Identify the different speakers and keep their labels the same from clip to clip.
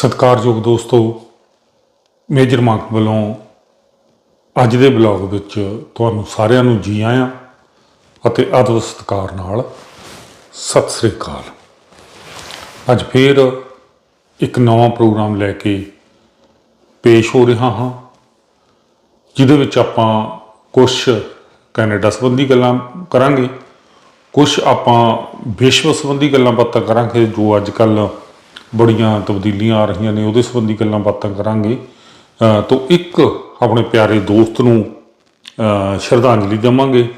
Speaker 1: ਸਤਿਕਾਰਯੋਗ ਦੋਸਤੋ, major mark ਵੱਲੋਂ ਅੱਜ ਦੇ ਬਲੌਗ ਵਿੱਚ ਤੁਹਾਨੂੰ ਸਾਰਿਆਂ ਨੂੰ ਜੀ ਆਇਆਂ ਅਤੇ ਆਦਰ ਸਤਿਕਾਰ ਨਾਲ ਸਤਿ ਸ੍ਰੀ ਅਕਾਲ। ਅੱਜ ਫੇਰ ਇੱਕ ਨਵਾਂ ਪ੍ਰੋਗਰਾਮ ਲੈ ਕੇ ਪੇਸ਼ ਹੋ ਰਿਹਾ ਹਾਂ, ਜਿਹਦੇ ਵਿੱਚ ਆਪਾਂ ਕੁਝ ਕੈਨੇਡਾ ਸੰਬੰਧੀ ਗੱਲਾਂ ਕਰਾਂਗੇ ਕੁਝ ਆਪਾਂ ਵਿਸ਼ਵ ਸੰਬੰਧੀ ਗੱਲਾਂ ਬਾਤਾਂ ਕਰਾਂਗੇ, ਜੋ ਅੱਜ ਕੱਲ੍ਹ ਬੜੀਆਂ ਤਬਦੀਲੀਆਂ ਆ ਰਹੀਆਂ ਨੇ ਉਹਦੇ ਸੰਬੰਧੀ ਗੱਲਾਂ ਬਾਤਾਂ ਕਰਾਂਗੇ। ਅ, ਤੋਂ ਇੱਕ ਆਪਣੇ ਪਿਆਰੇ ਦੋਸਤ ਨੂੰ ਸ਼ਰਧਾਂਜਲੀ ਦੇਵਾਂਗੇ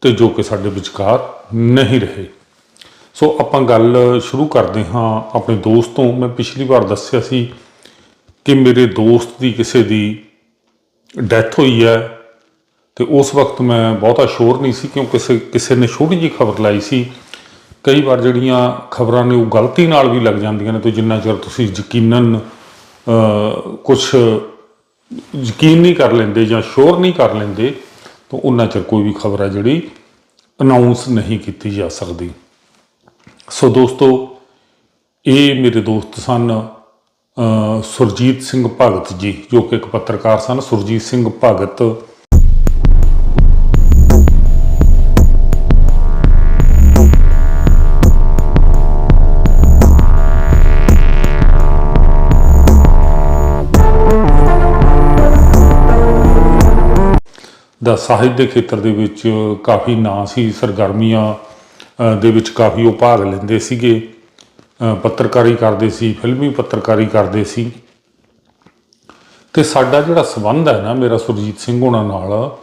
Speaker 1: ਤੇ ਜੋ ਕਿ ਸਾਡੇ ਵਿਚਕਾਰ ਨਹੀਂ ਰਹੇ। ਸੋ ਆਪਾਂ ਗੱਲ ਸ਼ੁਰੂ ਕਰਦੇ ਹਾਂ ਆਪਣੇ ਦੋਸਤ ਤੋਂ। ਮੈਂ ਪਿਛਲੀ ਵਾਰ ਦੱਸਿਆ ਸੀ ਕਿ ਮੇਰੇ ਦੋਸਤ ਦੀ ਕਿਸੇ ਦੀ ਡੈਥ ਹੋਈ ਹੈ ਤੇ ਉਸ ਵਕਤ ਮੈਂ ਬਹੁਤਾ ਸ਼ੋਰ ਨਹੀਂ ਸੀ ਕਿਉਂਕਿ ਕਿਸੇ ਕਿਸੇ ਨੇ ਛੋਟੀ ਜਿਹੀ ਖਬਰ ਲਾਈ ਸੀ ਕਈ ਵਾਰ ਜਿਹੜੀਆਂ ਖਬਰਾਂ ਨੇ ਉਹ ਗਲਤੀ ਨਾਲ ਵੀ ਲੱਗ ਜਾਂਦੀਆਂ ਨੇ ਤੇ ਜਿੰਨਾ ਚਿਰ ਤੁਸੀਂ ਯਕੀਨਨ ਕੁਝ ਯਕੀਨ ਨਹੀਂ ਕਰ ਲੈਂਦੇ ਜਾਂ ਸ਼ੋਰ ਨਹੀਂ ਕਰ ਲੈਂਦੇ, ਤਾਂ ਉਹਨਾਂ ਚਿਰ ਕੋਈ ਵੀ ਖਬਰ ਹੈ ਜਿਹੜੀ ਅਨਾਉਂਸ ਨਹੀਂ ਕੀਤੀ ਜਾ ਸਕਦੀ। ਸੋ ਦੋਸਤੋ, ਇਹ ਮੇਰੇ ਦੋਸਤ ਸਨ ਸੁਰਜੀਤ ਸਿੰਘ ਭਗਤ ਜੀ, ਜੋ ਕਿ ਇੱਕ ਪੱਤਰਕਾਰ ਸਨ, ਸੁਰਜੀਤ ਸਿੰਘ ਭਗਤ ਦਾ ਸਾਹਿਤ ਦੇ ਖੇਤਰ ਦੇ ਵਿੱਚ ਕਾਫੀ ਨਾਂ ਸੀ, ਸਰਗਰਮੀਆਂ ਦੇ ਵਿੱਚ ਕਾਫੀ ਉਹ ਭਾਗ ਲੈਂਦੇ ਸੀਗੇ। ਪੱਤਰਕਾਰੀ ਕਰਦੇ ਸੀ, ਫਿਲਮੀ ਪੱਤਰਕਾਰੀ ਕਰਦੇ ਸੀ। ਤੇ ਸਾਡਾ ਜਿਹੜਾ ਸਬੰਧ ਹੈ ਨਾ ਮੇਰਾ ਸੁਰਜੀਤ ਸਿੰਘ ਹੋਣਾ ਨਾਲ,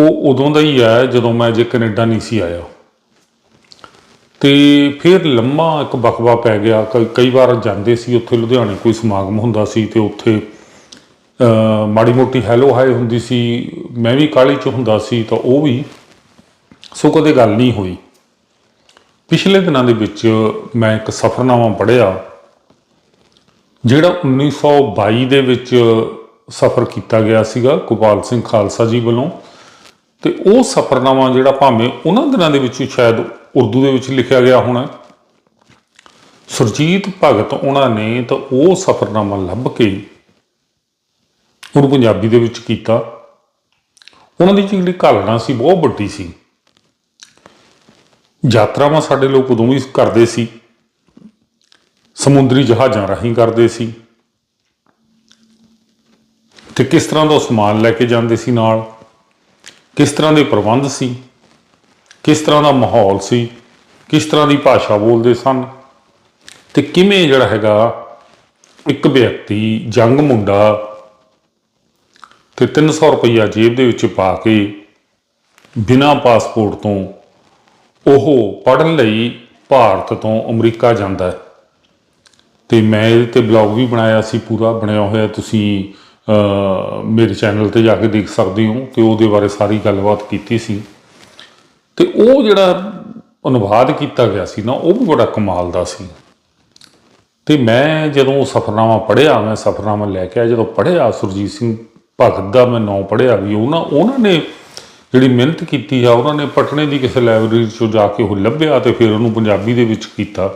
Speaker 1: ਉਹ ਉਦੋਂ ਦਾ ਹੀ ਹੈ ਜਦੋਂ ਮੈਂ ਜੇ ਕੈਨੇਡਾ ਨਹੀਂ ਸੀ ਆਇਆ। ਤੇ ਫਿਰ ਲੰਮਾ ਇੱਕ ਬਖਵਾ ਪੈ ਗਿਆ। ਕਈ- ਕਈ ਵਾਰ ਜਾਂਦੇ ਸੀ, ਉੱਥੇ ਲੁਧਿਆਣੇ ਕੋਈ ਸਮਾਗਮ ਹੁੰਦਾ ਸੀ ਤੇ ਉੱਥੇ ਮਾੜੀ ਮੋਟੀ ਹੈਲੋ ਹਾਈ ਹੁੰਦੀ ਸੀ, ਮੈਂ ਵੀ ਕਾਲੀ ਚ ਹੁੰਦਾ ਸੀ ਤਾਂ ਉਹ ਵੀ ਸੋ ਕਦੇ ਗੱਲ ਨਹੀਂ ਹੋਈ। ਪਿਛਲੇ ਦਿਨਾਂ ਦੇ ਵਿੱਚ ਮੈਂ ਇੱਕ ਸਫ਼ਰਨਾਮਾ ਪੜ੍ਹਿਆ, ਜਿਹੜਾ 1922 ਦੇ ਵਿੱਚ ਸਫ਼ਰ ਕੀਤਾ ਗਿਆ ਸੀਗਾ ਗੋਪਾਲ ਸਿੰਘ ਖਾਲਸਾ ਜੀ ਵੱਲੋਂ। ਤੇ ਉਹ ਸਫ਼ਰਨਾਮਾ ਜਿਹੜਾ ਭਾਵੇਂ ਉਹਨਾਂ ਦਿਨਾਂ ਦੇ ਵਿੱਚ ਸ਼ਾਇਦ ਉਰਦੂ ਦੇ ਵਿੱਚ ਲਿਖਿਆ ਗਿਆ ਹੋਣਾ, ਸੁਰਜੀਤ ਭਗਤ ਉਹਨਾਂ ਨੇ ਤਾਂ ਉਹ ਸਫ਼ਰਨਾਮਾ ਲੱਭ ਕੇ ਉਹਨੂੰ ਪੰਜਾਬੀ ਦੇ ਵਿੱਚ ਕੀਤਾ। ਉਹਨਾਂ ਦੀ ਜਿਹੜੀ ਘਾਲਣਾ ਸੀ, ਬਹੁਤ ਵੱਡੀ ਸੀ। ਯਾਤਰਾਵਾਂ ਸਾਡੇ ਲੋਕ ਉਦੋਂ ਵੀ ਕਰਦੇ ਸੀ। ਸਮੁੰਦਰੀ ਜਹਾਜ਼ਾਂ ਰਾਹੀਂ ਕਰਦੇ ਸੀ। ਤੇ ਕਿਸ ਤਰ੍ਹਾਂ ਦਾ ਉਹ ਸਮਾਨ ਲੈ ਕੇ ਜਾਂਦੇ ਸੀ ਨਾਲ? ਕਿਸ ਤਰ੍ਹਾਂ ਦੇ ਪ੍ਰਬੰਧ ਸੀ? ਕਿਸ ਤਰ੍ਹਾਂ ਦਾ ਮਾਹੌਲ ਸੀ? ਕਿਸ ਤਰ੍ਹਾਂ ਦੀ ਭਾਸ਼ਾ ਬੋਲਦੇ ਸਨ? ਤੇ ਕਿਵੇਂ ਜਿਹੜਾ ਹੈਗਾ ਇੱਕ ਵਿਅਕਤੀ, ਜੰਗ ਮੁੰਡਾ ਤੇ 300 ਰੁਪਈਆ ਜੇਬ ਦੇ ਵਿੱਚ ਪਾ ਕੇ ਬਿਨਾਂ ਪਾਸਪੋਰਟ ਤੋਂ ਉਹ ਪੜਨ ਲਈ ਭਾਰਤ ਤੋਂ ਅਮਰੀਕਾ ਜਾਂਦਾ ਹੈ। ਤੇ ਮੈਂ ਇਹਦੇ ਤੇ ਬਲੌਗ ਵੀ ਬਣਾਇਆ ਸੀ, ਪੂਰਾ ਬਣਿਆ ਹੋਇਆ। ਤੁਸੀਂ ਮੇਰੇ ਚੈਨਲ ਤੇ ਜਾ ਕੇ ਦੇਖ ਸਕਦੇ ਹੋ ਤੇ ਉਹਦੇ ਬਾਰੇ ਸਾਰੀ ਗੱਲਬਾਤ ਕੀਤੀ ਸੀ। ਤੇ ਉਹ ਜਿਹੜਾ ਅਨੁਵਾਦ ਕੀਤਾ ਗਿਆ ਸੀ ਨਾ, ਉਹ ਵੀ ਬੜਾ ਕਮਾਲ ਦਾ ਸੀ। ਤੇ ਮੈਂ ਜਦੋਂ ਉਹ ਸਫ਼ਰਨਾਮਾ ਪੜ੍ਹਿਆ, ਮੈਂ ਸਫ਼ਰਨਾਮਾ ਲੈ ਕੇ ਆਇਆ। ਜਦੋਂ ਪੜ੍ਹਿਆ ਸੁਰਜੀਤ ਸਿੰਘ ਭਗਤ ਦਾ ਮੈਂ ਨਾਂ ਪੜ੍ਹਿਆ ਵੀ ਉਹਨਾਂ ਉਹਨਾਂ ਨੇ ਜਿਹੜੀ ਮਿਹਨਤ ਕੀਤੀ ਆ, ਉਹਨਾਂ ਨੇ ਪਟਨੇ ਦੀ ਕਿਸੇ ਲਾਇਬ੍ਰੇਰੀ ਚੋਂ ਜਾ ਕੇ ਉਹ ਲੱਭਿਆ ਤੇ ਫਿਰ ਉਹਨੂੰ ਪੰਜਾਬੀ ਦੇ ਵਿੱਚ ਕੀਤਾ।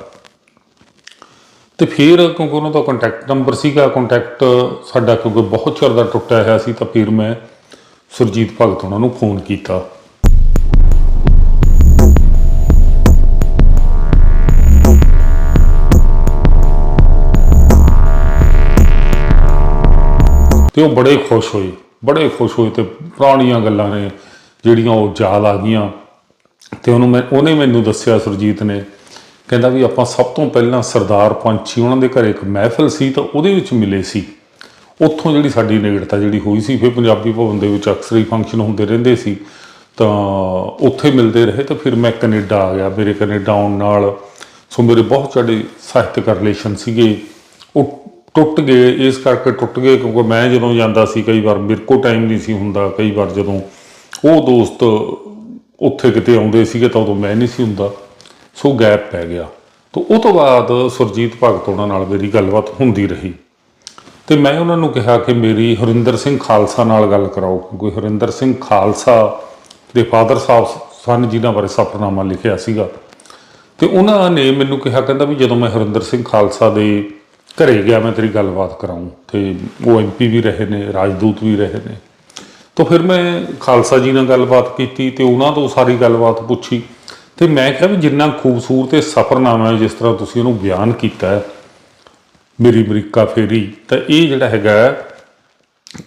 Speaker 1: ਤੇ ਫਿਰ ਕਿਉਂਕਿ ਉਹਨਾਂ ਦਾ ਕੰਟੈਕਟ ਨੰਬਰ ਸੀਗਾ ਕੰਟੈਕਟ ਸਾਡਾ ਕਿਉਂਕਿ ਬਹੁਤ ਚਿਰ ਦਾ ਟੁੱਟਿਆ ਹੋਇਆ ਸੀ, ਤਾਂ ਫਿਰ ਮੈਂ ਸੁਰਜੀਤ ਭਗਤ ਉਹਨਾਂ ਨੂੰ ਫੋਨ ਕੀਤਾ। ਤੇ ਉਹ ਬੜੇ ਖੁਸ਼ ਹੋਏ, ਬੜੇ ਖੁਸ਼ ਹੋਏ ਤੇ ਪੁਰਾਣੀਆਂ ਗੱਲਾਂ ਨੇ ਜਿਹੜੀਆਂ ਉਹ ਯਾਦ ਆ ਗਈਆਂ। ਤੇ ਉਹਨੂੰ ਮੈਂ, ਉਹਨੇ ਮੈਨੂੰ ਦੱਸਿਆ ਸੁਰਜੀਤ ਨੇ, ਕਹਿੰਦਾ ਵੀ ਆਪਾਂ ਸਭ ਤੋਂ ਪਹਿਲਾਂ ਸਰਦਾਰ ਪੰਛੀ, ਉਹਨਾਂ ਦੇ ਘਰੇ ਇੱਕ ਮਹਿਫਲ ਸੀ ਤਾਂ ਉਹਦੇ ਵਿੱਚ ਮਿਲੇ ਸੀ। ਉੱਥੋਂ ਜਿਹੜੀ ਸਾਡੀ ਨੇੜਤਾ ਜਿਹੜੀ ਹੋਈ ਸੀ, ਫਿਰ ਪੰਜਾਬੀ ਭਵਨ ਦੇ ਵਿੱਚ ਅਕਸਰ ਹੀ ਫੰਕਸ਼ਨ ਹੁੰਦੇ ਰਹਿੰਦੇ ਸੀ। ਤਾਂ ਉੱਥੇ ਮਿਲਦੇ ਰਹੇ ਤਾਂ ਫਿਰ ਮੈਂ ਕੈਨੇਡਾ ਆ ਗਿਆ। ਮੇਰੇ ਕੈਨੇਡਾ ਆਉਣ ਨਾਲ, ਸੋ ਮੇਰੇ ਬਹੁਤ ਸਾਡੇ ਸਾਹਿਤਕ ਰਿਲੇਸ਼ਨ ਸੀਗੇ। ਉਹ ਟੁੱਟ ਗਏ, ਇਸ ਕਰਕੇ ਟੁੱਟ ਗਏ ਕਿਉਂਕਿ ਮੈਂ ਜਦੋਂ ਜਾਂਦਾ ਸੀ ਕਈ ਵਾਰ, ਮੇਰੇ ਕੋਲ ਟਾਈਮ ਨਹੀਂ ਸੀ ਹੁੰਦਾ ਕਈ ਵਾਰ ਜਦੋਂ ਉਹ ਦੋਸਤ ਉੱਥੇ ਕਿਤੇ ਆਉਂਦੇ ਸੀਗੇ ਤਾਂ ਉਦੋਂ ਮੈਂ ਨਹੀਂ ਸੀ ਹੁੰਦਾ। ਸੋ ਗੈਪ ਪੈ ਗਿਆ। ਤਾਂ ਉਹ ਤੋਂ ਬਾਅਦ ਸੁਰਜੀਤ ਭਗਤ ਉਹਨਾਂ ਨਾਲ ਮੇਰੀ ਗੱਲਬਾਤ ਹੁੰਦੀ ਰਹੀ। ਤੇ ਮੈਂ ਉਹਨਾਂ ਨੂੰ ਕਿਹਾ ਕਿ ਮੇਰੀ ਹਰਿੰਦਰ ਸਿੰਘ ਖਾਲਸਾ ਨਾਲ ਗੱਲ ਕਰਾਓ, ਕਿਉਂਕਿ ਹਰਿੰਦਰ ਸਿੰਘ ਖਾਲਸਾ ਦੇ ਫਾਦਰ ਸਾਹਿਬ ਸਨ ਜਿਨ੍ਹਾਂ ਬਾਰੇ ਸਪਨਾਮਾ ਲਿਖਿਆ ਸੀਗਾ। ਤੇ ਉਹਨਾਂ ਨੇ ਮੈਨੂੰ ਕਿਹਾ, ਕਹਿੰਦਾ ਵੀ ਜਦੋਂ ਮੈਂ ਹਰਿੰਦਰ ਸਿੰਘ ਖਾਲਸਾ ਦੇ ਘਰੇ ਗਿਆ ਮੈਂ ਤੇਰੀ ਗੱਲਬਾਤ ਕਰਾਉਂ ਤੇ ਉਹ ਐਮਪੀ ਵੀ ਰਹੇ ਨੇ ਰਾਜਦੂਤ ਵੀ ਰਹੇ ਨੇ। ਤਾਂ ਫਿਰ ਮੈਂ ਖਾਲਸਾ ਜੀ ਨਾਲ ਗੱਲਬਾਤ ਕੀਤੀ ਤੇ ਉਹਨਾਂ ਤੋਂ ਸਾਰੀ ਗੱਲਬਾਤ ਪੁੱਛੀ ਤੇ ਮੈਂ ਕਿਹਾ ਵੀ ਜਿੰਨਾ ਖੂਬਸੂਰਤ ਇਹ ਸਫ਼ਰਨਾਮਾ ਹੈ ਜਿਸ ਤਰ੍ਹਾਂ ਤੁਸੀਂ ਉਹਨੂੰ ਬਿਆਨ ਕੀਤਾ ਹੈ ਮੇਰੀ ਅਮਰੀਕਾ ਫੇਰੀ ਤਾਂ ਇਹ ਜਿਹੜਾ ਹੈਗਾ ਹੈ,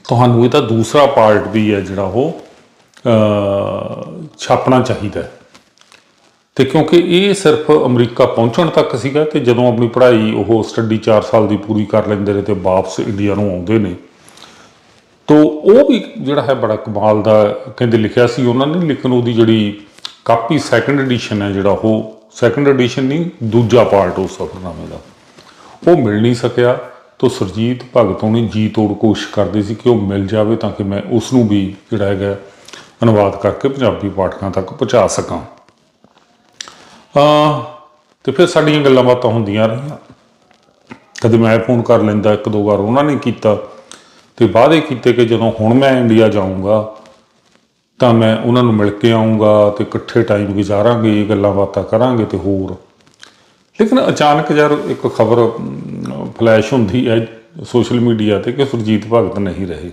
Speaker 1: ਤੁਹਾਨੂੰ ਇਹਦਾ ਦੂਸਰਾ ਪਾਰਟ ਵੀ ਹੈ ਜਿਹੜਾ ਉਹ ਛਾਪਣਾ ਚਾਹੀਦਾ ਹੈ। ਤੇ ਕਿਉਂਕਿ ਇਹ ਸਿਰਫ ਅਮਰੀਕਾ ਪਹੁੰਚਣ ਤੱਕ ਸੀਗਾ ਤੇ ਜਦੋਂ ਆਪਣੀ ਪੜ੍ਹਾਈ ਉਹ ਸਟੱਡੀ 4 ਸਾਲ ਦੀ ਪੂਰੀ ਕਰ ਲੈਂਦੇ ਨੇ ਤੇ ਵਾਪਸ ਇੰਡੀਆ ਨੂੰ ਆਉਂਦੇ ਨੇ। ਤੋ ਉਹ ਵੀ ਜਿਹੜਾ ਹੈ ਬੜਾ ਕਮਾਲ ਦਾ ਕਹਿੰਦੇ ਲਿਖਿਆ ਸੀ, ਉਹਨਾਂ ਨੇ ਲੇਕਿਨ ਉਹਦੀ ਜਿਹੜੀ ਕਾਪੀ ਸੈਕੰਡ ਐਡੀਸ਼ਨ ਹੈ ਜਿਹੜਾ ਉਹ ਸੈਕੰਡ ਐਡੀਸ਼ਨ ਨਹੀਂ, ਦੂਜਾ ਪਾਰਟ ਉਸ ਸਫਰਨਾਮੇ ਦਾ। ਉਹ ਮਿਲ ਨਹੀਂ ਸਕਿਆ। ਤੋ ਸਰਜੀਤ ਭਗਤ ਉਹਨੇ ਜੀ ਤੋੜ ਕੋਸ਼ਿਸ਼ ਕਰਦੇ ਸੀ ਕਿ ਉਹ ਮਿਲ ਜਾਵੇ ਤਾਂ ਕਿ ਮੈਂ ਉਸ ਨੂੰ ਵੀ ਜਿਹੜਾ ਹੈਗਾ ਅਨੁਵਾਦ ਕਰਕੇ ਪੰਜਾਬੀ ਪਾਠਕਾਂ ਤੱਕ ਪਹੁੰਚਾ ਸਕਾਂ। ਹਾਂ, ਤੇ ਫਿਰ ਸਾਡੀਆਂ ਗੱਲਾਂ ਬਾਤਾਂ ਹੁੰਦੀਆਂ ਰਹੀਆਂ। ਕਦੇ ਮੈਂ ਫੋਨ ਕਰ ਲੈਂਦਾ, ਇੱਕ ਦੋ ਵਾਰ ਉਹਨਾਂ ਨੇ ਕੀਤਾ। ਤੇ ਵਾਅਦੇ ਕੀਤੇ ਕਿ ਜਦੋਂ ਹੁਣ ਮੈਂ ਇੰਡੀਆ ਜਾਊਂਗਾ, ਤਾਂ ਮੈਂ ਉਹਨਾਂ ਨੂੰ ਮਿਲ ਕੇ ਆਉਂਗਾ ਤੇ ਇਕੱਠੇ ਟਾਈਮ ਗੁਜ਼ਾਰਾਂਗੇ ਗੱਲਾਂ ਬਾਤਾਂ ਕਰਾਂਗੇ ਤੇ ਹੋਰ। ਲੇਕਿਨ ਅਚਾਨਕ ਯਾਰ ਇੱਕ ਖਬਰ ਫਲੈਸ਼ ਹੁੰਦੀ ਹੈ ਸੋਸ਼ਲ ਮੀਡੀਆ ਤੇ ਕਿ ਸੁਰਜੀਤ ਭਗਤ ਨਹੀਂ ਰਹੇ।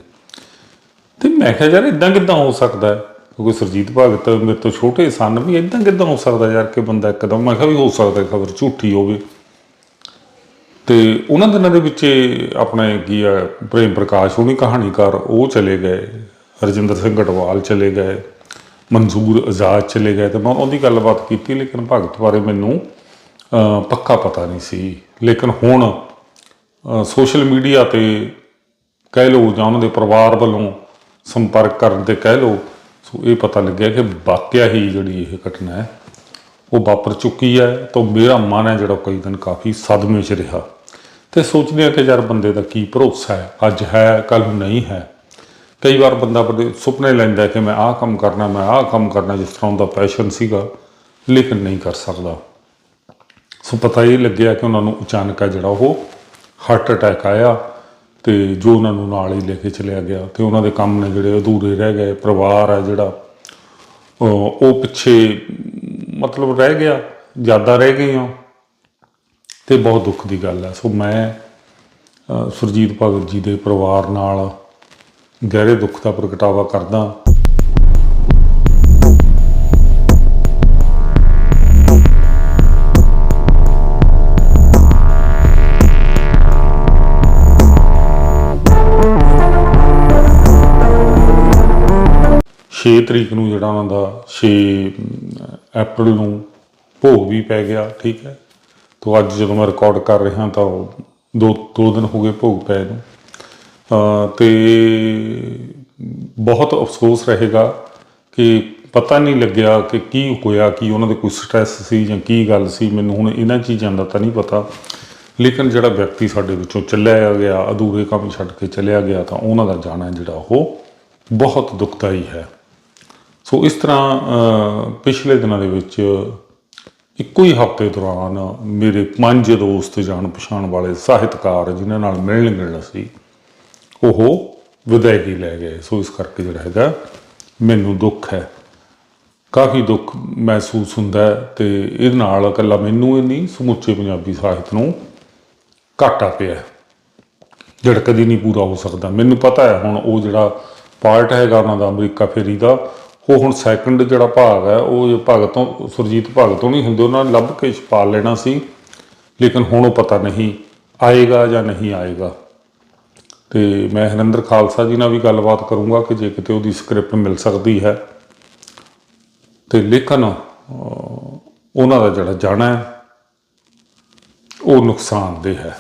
Speaker 1: ਤੇ ਮੈਂ ਕਿਹਾ, ਯਾਰ ਇਦਾਂ ਕਿੱਦਾਂ ਹੋ ਸਕਦਾ ਹੈ? ਕਿਉਂਕਿ ਸੁਰਜੀਤ ਭਗਤ ਮੇਰੇ ਤੋਂ ਛੋਟੇ ਸਨ ਵੀ ਇਦਾਂ ਕਿੱਦਾਂ ਹੋ ਸਕਦਾ ਯਾਰ ਕਿ ਬੰਦਾ ਇੱਕਦਮ, ਮੈਂ ਕਿਹਾ ਵੀ ਹੋ ਸਕਦਾ ਖਬਰ ਝੂਠੀ ਹੋਵੇ। ਤੇ ਉਹਨਾਂ ਦਿਨਾਂ ਦੇ ਵਿੱਚ ਆਪਣੇ ਕੀ ਆ, ਪ੍ਰੇਮ ਪ੍ਰਕਾਸ਼ ਉਹਨੀ ਕਹਾਣੀਕਾਰ ਉਹ ਚਲੇ ਗਏ ਰਜਿੰਦਰ ਸਿੰਘ ਗਟਵਾਲ ਚਲੇ ਗਏ ਮਨਜ਼ੂਰ ਆਜ਼ਾਦ ਚਲੇ ਗਏ ਤੇ ਮੈਂ ਉਹਦੀ ਗੱਲਬਾਤ ਕੀਤੀ ਲੇਕਿਨ ਭਗਤ ਬਾਰੇ ਮੈਨੂੰ ਪੱਕਾ ਪਤਾ ਨਹੀਂ ਸੀ। ਲੇਕਿਨ ਹੁਣ ਸੋਸ਼ਲ ਮੀਡੀਆ ਤੇ ਕਹਿ ਲਓ ਜਾਂ ਉਹਨਾਂ ਦੇ ਪਰਿਵਾਰ ਵੱਲੋਂ ਸੰਪਰਕ ਕਰਨ ਤੇ ਕਹਿ ਲਓ ਸੋ ਇਹ ਪਤਾ ਲੱਗਿਆ ਕਿ ਵਾਕਿਆ ਹੀ ਜਿਹੜੀ ਇਹ ਘਟਨਾ ਹੈ, ਉਹ ਵਾਪਰ ਚੁੱਕੀ ਹੈ ਤਾਂ ਮੇਰਾ ਮਨ ਹੈ ਜਿਹੜਾ ਕਈ ਦਿਨ ਕਾਫੀ ਸਦਮੇ 'ਚ ਰਿਹਾ। ਤੇ ਸੋਚਦੇ ਆ ਕਿ ਯਾਰ ਬੰਦੇ ਦਾ ਕੀ ਭਰੋਸਾ ਹੈ, ਅੱਜ ਹੈ ਕੱਲ ਨਹੀਂ ਹੈ। ਕਈ ਵਾਰ ਬੰਦਾ ਬੜੇ ਸੁਪਨੇ ਲੈਂਦਾ ਕਿ ਮੈਂ ਆਹ ਕੰਮ ਕਰਨਾ, ਮੈਂ ਆਹ ਕੰਮ ਕਰਨਾ, ਜਿਸ ਤਰ੍ਹਾਂ ਉਹਦਾ ਪੈਸ਼ਨ ਸੀਗਾ, ਲੇਕਿਨ ਨਹੀਂ ਕਰ ਸਕਦਾ। ਸੋ ਪਤਾ ਇਹ ਲੱਗਿਆ ਕਿ ਉਹਨਾਂ ਨੂੰ ਅਚਾਨਕ ਆ ਜਿਹੜਾ ਉਹ ਹਾਰਟ ਅਟੈਕ ਆਇਆ। ਤੇ ਜੋ ਉਹਨਾਂ ਨੂੰ ਨਾਲ ਹੀ ਲੈ ਕੇ ਚਲਿਆ ਗਿਆ ਤੇ ਉਹਨਾਂ ਦੇ ਕੰਮ ਨੇ ਜਿਹੜੇ ਅਧੂਰੇ ਰਹਿ ਗਏ, ਪਰਿਵਾਰ ਆ ਜਿਹੜਾ ਉਹ ਪਿੱਛੇ ਮਤਲਬ ਰਹਿ ਗਿਆ ਜ਼ਿਆਦਾ ਰਹਿ ਗਈਆਂ ਤੇ ਬਹੁਤ ਦੁੱਖ ਦੀ ਗੱਲ ਹੈ ਸੋ ਮੈਂ ਸੁਰਜੀਤ ਭਗਤ ਜੀ ਦੇ ਪਰਿਵਾਰ ਨਾਲ ਗਹਿਰੇ ਦੁੱਖ ਦਾ ਪ੍ਰਗਟਾਵਾ ਕਰਦਾ ਛੇ ਤਰੀਕ ਨੂੰ ਜਿਹੜਾ ਉਹਨਾਂ ਦਾ 6 ਅਪ੍ਰੈਲ ਨੂੰ ਭੋਗ ਵੀ ਪੈ ਗਿਆ, ਠੀਕ ਹੈ। ਤੋਂ ਅੱਜ ਜਦੋਂ ਮੈਂ ਰਿਕਾਰਡ ਕਰ ਰਿਹਾ ਤਾਂ ਉਹ ਦੋ ਦੋ ਦਿਨ ਹੋ ਗਏ ਭੋਗ ਪਏ ਨੂੰ। ਅਹ ਤੇ ਬਹੁਤ ਅਫਸੋਸ ਰਹੇਗਾ ਕਿ ਪਤਾ ਨਹੀਂ ਲੱਗਿਆ ਕਿ ਕੀ ਹੋਇਆ, ਕੀ ਉਹਨਾਂ ਦੇ ਕੋਈ ਸਟ੍ਰੈਸ ਸੀ ਜਾਂ ਕੀ ਗੱਲ ਸੀ। ਮੈਨੂੰ ਹੁਣ ਇਹਨਾਂ ਚੀਜ਼ਾਂ ਦਾ ਤਾਂ ਨਹੀਂ ਪਤਾ। ਲੇਕਿਨ ਜਿਹੜਾ ਵਿਅਕਤੀ ਸਾਡੇ ਵਿੱਚੋਂ ਚੱਲਿਆ ਗਿਆ, ਅਧੂਰੇ ਕੰਮ ਛੱਡ ਕੇ ਚੱਲਿਆ ਗਿਆ, ਤਾਂ ਉਹਨਾਂ ਦਾ ਜਾਣਾ ਜਿਹੜਾ ਉਹ ਬਹੁਤ ਦੁਖਦਾਈ ਹੈ। ਸੋ ਇਸ ਤਰ੍ਹਾਂ ਪਿਛਲੇ ਦਿਨਾਂ ਦੇ ਵਿੱਚ ਇੱਕੋ ਹੀ ਹਫ਼ਤੇ ਦੌਰਾਨ ਮੇਰੇ ਪੰਜ ਦੋਸਤ ਜਾਣ ਪਛਾਣ ਵਾਲੇ ਸਾਹਿਤਕਾਰ ਜਿਨ੍ਹਾਂ ਨਾਲ ਮਿਲਣ ਗਿਲਣਾ ਸੀ ਉਹ ਵਿਦਾਇਗੀ ਲੈ ਗਏ। ਸੋ ਇਸ ਕਰਕੇ ਜਿਹੜਾ ਹੈਗਾ, ਮੈਨੂੰ ਦੁੱਖ ਹੈ। ਕਾਫੀ ਦੁੱਖ ਮਹਿਸੂਸ ਹੁੰਦਾ ਹੈ ਤੇ ਇਹਦੇ ਨਾਲ ਇਕੱਲਾ ਮੈਨੂੰ ਹੀ ਨਹੀਂ, ਸਮੁੱਚੇ ਪੰਜਾਬੀ ਸਾਹਿਤ ਨੂੰ ਘਾਟਾ ਪਿਆ ਹੈ। ਜਿਹੜਾ ਕਦੀ ਨਹੀਂ ਪੂਰਾ ਹੋ ਸਕਦਾ। ਮੈਨੂੰ ਪਤਾ ਹੈ ਹੁਣ ਉਹ ਜਿਹੜਾ ਪਾਰਟ ਹੈਗਾ ਉਹਨਾਂ ਦਾ ਅਮਰੀਕਾ ਫੇਰੀ ਦਾ ਉਹ ਹੁਣ ਸੈਕੰਡ ਜਿਹੜਾ ਭਾਗ ਹੈ, ਉਹ ਭਗਤ ਤੋਂ, ਸੁਰਜੀਤ ਭਗਤ ਤੋਂ ਨਹੀਂ ਹੁੰਦੇ, ਉਹਨਾਂ ਨੇ ਲੱਭ ਕੇ ਛਪਾ ਲੈਣਾ ਸੀ। ਲੇਕਿਨ ਹੁਣ ਉਹ ਪਤਾ ਨਹੀਂ ਆਏਗਾ ਜਾਂ ਨਹੀਂ ਆਏਗਾ। ਤੇ ਮੈਂ ਹਰਿੰਦਰ ਖਾਲਸਾ ਜੀ ਨਾਲ ਵੀ ਗੱਲਬਾਤ ਕਰੂੰਗਾ ਕਿ ਜੇ ਕਿਤੇ ਉਹਦੀ ਸਕ੍ਰਿਪਟ ਮਿਲ ਸਕਦੀ ਹੈ। ਤੇ ਲੇਕਿਨ ਉਹਨਾਂ ਦਾ ਜਿਹੜਾ ਜਾਣਾ ਹੈ, ਉਹ ਨੁਕਸਾਨਦੇਹ ਹੈ।